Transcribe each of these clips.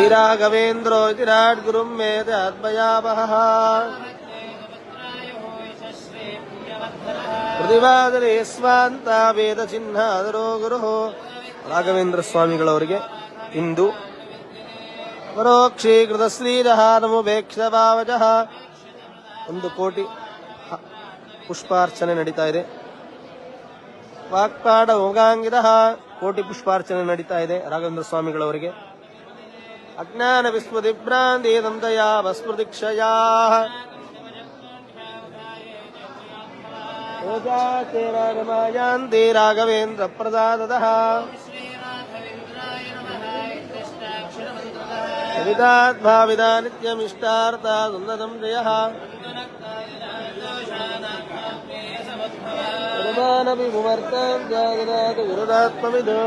श्रीराघवेन्द्रो विराट् गुरुं मे आत्मयावहः ಪ್ರತಿವಾದರೆ ಸ್ವಾಂತ ವೇದ ಚಿಹ್ನಾದರೋ ಗುರು ರಾಘವೇಂದ್ರ ಸ್ವಾಮಿಗಳವರಿಗೆ ಇಂದು ಪರೋಕ್ಷೀಕೃತ ಶ್ರೀರಹ ನಮೋಪೇಕ್ಷ ಭಾವಜಃ ಒಂದು ಕೋಟಿ ಹ- ಪುಷ್ಪಾರ್ಚನೆ ನಡೀತಾ ಇದೆ ವಾಕ್ಪಾಡ ಹೋಗಾಂಗಿದ ಕೋಟಿ ಪುಷ್ಪಾರ್ಚನೆ ನಡೀತಾ ಇದೆ ರಾಘವೇಂದ್ರ ಸ್ವಾಮಿಗಳವರಿಗೆ అజ్ఞాన విస్మృతిభ్రాంతిదంతయా వస్మృతిక్షయా రమాయాంతి రాఘవేంద్ర ప్రదాద విదాద్భావిదా నిత్యమిష్టార్థా సుందరం జయ. రుమానపి ముమర్తాం జాగరాత్ విరుదాత్మవిధో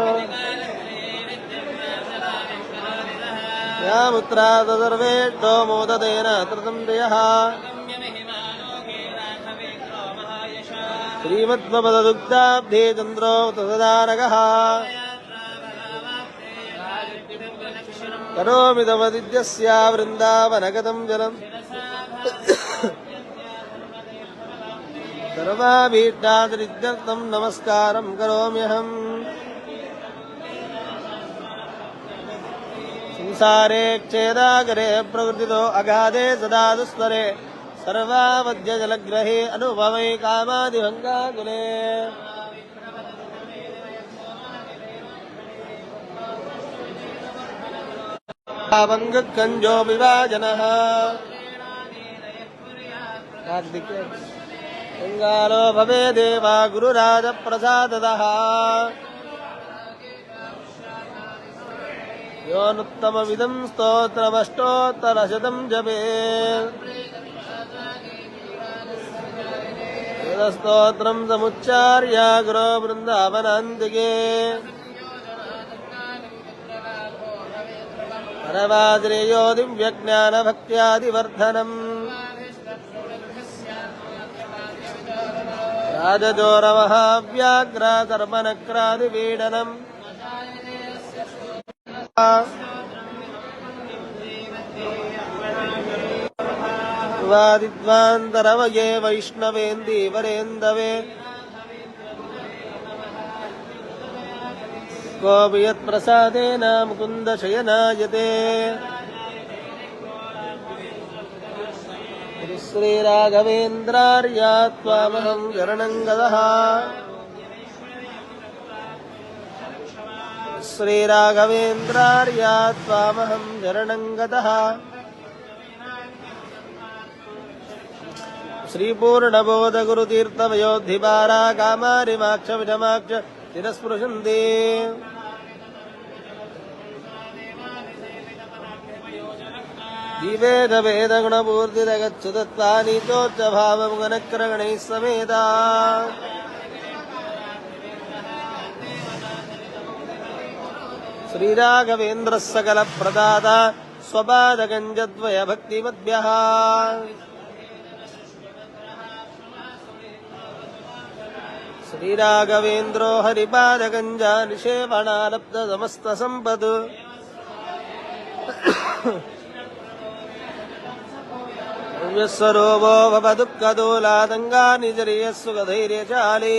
श्यामुत्रा सर्वेष्टो मोदतेन तृतन्द्रियः श्रीमद्वपददुग्धाब्धे चन्द्रो तदारगः करोमि तवदिद्यस्या वृन्दावनगतं जलम् सर्वाभीष्टादरिद्यर्थं नमस्कारं करोम्यहम् సంసారే క్షేదాగరే ప్రవృతితో అగాధే సదా దుస్వరే సర్వావధ్య జలగ్రహే అనుభవై కామాదిభంగాకులే భంగకంజో విభాజన గంగాలో భవే దేవా గురురాజ ప్రసాదద योनुत्तमविदं स्तोत्रमष्टोत्तरशतं जपे स्तोत्रं समुच्चार्य गुरो वृन्दावनान्तिके परवाद्रेयो दिव्यज्ञानभक्त्यादिवर्धनम् राजजोरमहाव्याघ्राकर्मनक्रादिपीडनम् వాదిద్వాంతరవయే వైష్ణవేంది వరేందవే. కోపి యత్ప్రసాదేన ముకుంద శయనాయతే శ్రీరాఘవేంద్రార్యాత్వామహం श्रीराघवेन्द्रार्या त्वामहं शरणं गतः श्रीपूर्णबोध गुरुतीर्थवयोधिपारा कामारिमाक्ष विषमाक्ष तिरस्पृशन्ति दिवेद वेद गुणपूर्तिरगच्छुतत्वानि चोच्च भावमुगनक्रगणैः समेता శ్రీరాఘవేంద్ర సకల ప్రదాత స్వపాదగంజద్వయ భక్తిమద్భ్య శ్రీరాఘవేంద్రో హరిపాదగంజా నిషేవణాలబ్ధమస్త సంపద్ దివ్యస్వరూపో భవ నిజరియస్సు గధైర్యచాలే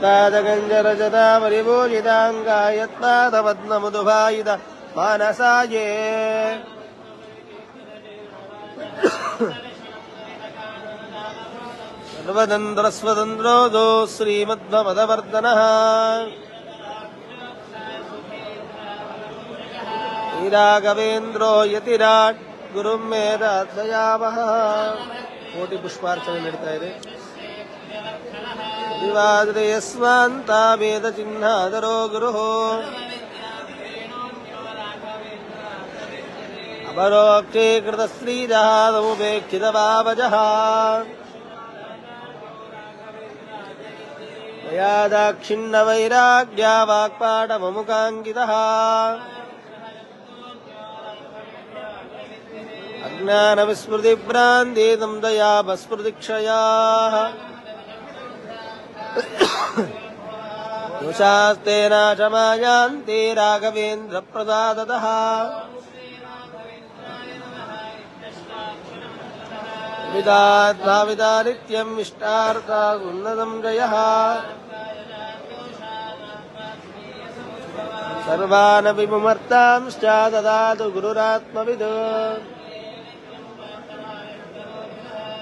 ಪಾದಗಂಜರಜದ ಪರಿಭೂಷಿತಾಂಗಾಯತ್ನಾದ ಪದ್ಮಮುದುಭಾಯಿದ ಮಾನಸಾಯೇ ಸರ್ವದಂದ್ರಸ್ವತಂದ್ರೋದೋ ಶ್ರೀಮಧ್ವಮದವರ್ಧನಃ ೀರಾಘವೇಂದ್ರೋ ಯತಿರಾಟ್ ಗುರುಮೇದ ದಯಾವಹ ಕೋಟಿ ಪುಷ್ಪಾರ್ಚನೆ ನಡೀತಾ ಇದೆ दिवादयस्वान्तावेदचिह्नादरो गुरुः अपरोक्तीकृतस्त्रीजहादमुपेक्षितवावजः मया दाक्षिण्यवैराग्या वाक्पाटममुकाङ्कितः अज्ञानविस्मृतिभ्रान्तेदं दया भस्मृतिक्षयाः दोषास्तेन च मायान्ते राघवेन्द्रप्रसादतः विदात्माविदा नित्यम् इष्टार्था उन्नतम् जयः सर्वानपि मुमर्तांश्च ददातु गुरुरात्मविद्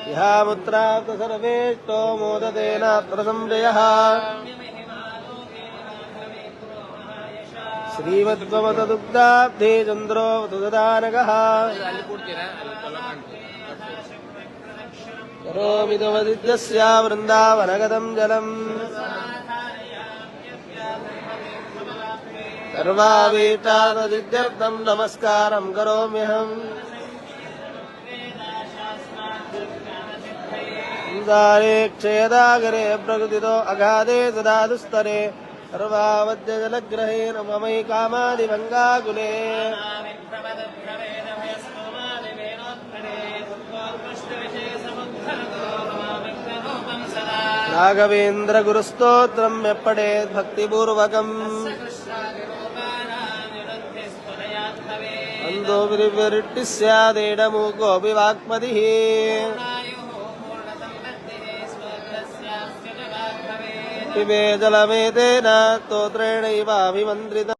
ह्यामुत्राप्त सर्वेष्टो मोदतेन प्रसंजयः श्रीमद्वमतदुग्धाब्धे चन्द्रो ददानगः करोमिदवदिद्यस्य वृन्दावनगतम् जलम् सर्वावीटाददिद्यर्थम् नमस्कारम् करोम्यहम् సంసారే క్షేదాగరే ప్రకృతితో అగాధే సదా దుస్తరే. సర్వావద్యజలగ్రహేణ మమై కామాదిభంగాకులే రాఘవేంద్రగురుస్తోత్రం ఎప్పడే భక్తిపూర్వకం అందో విరిట్టి స్యాదేడము గోపి వాక్మతి इमे जलमेतेन स्तोत्रेणैवाभिमन्त्रित।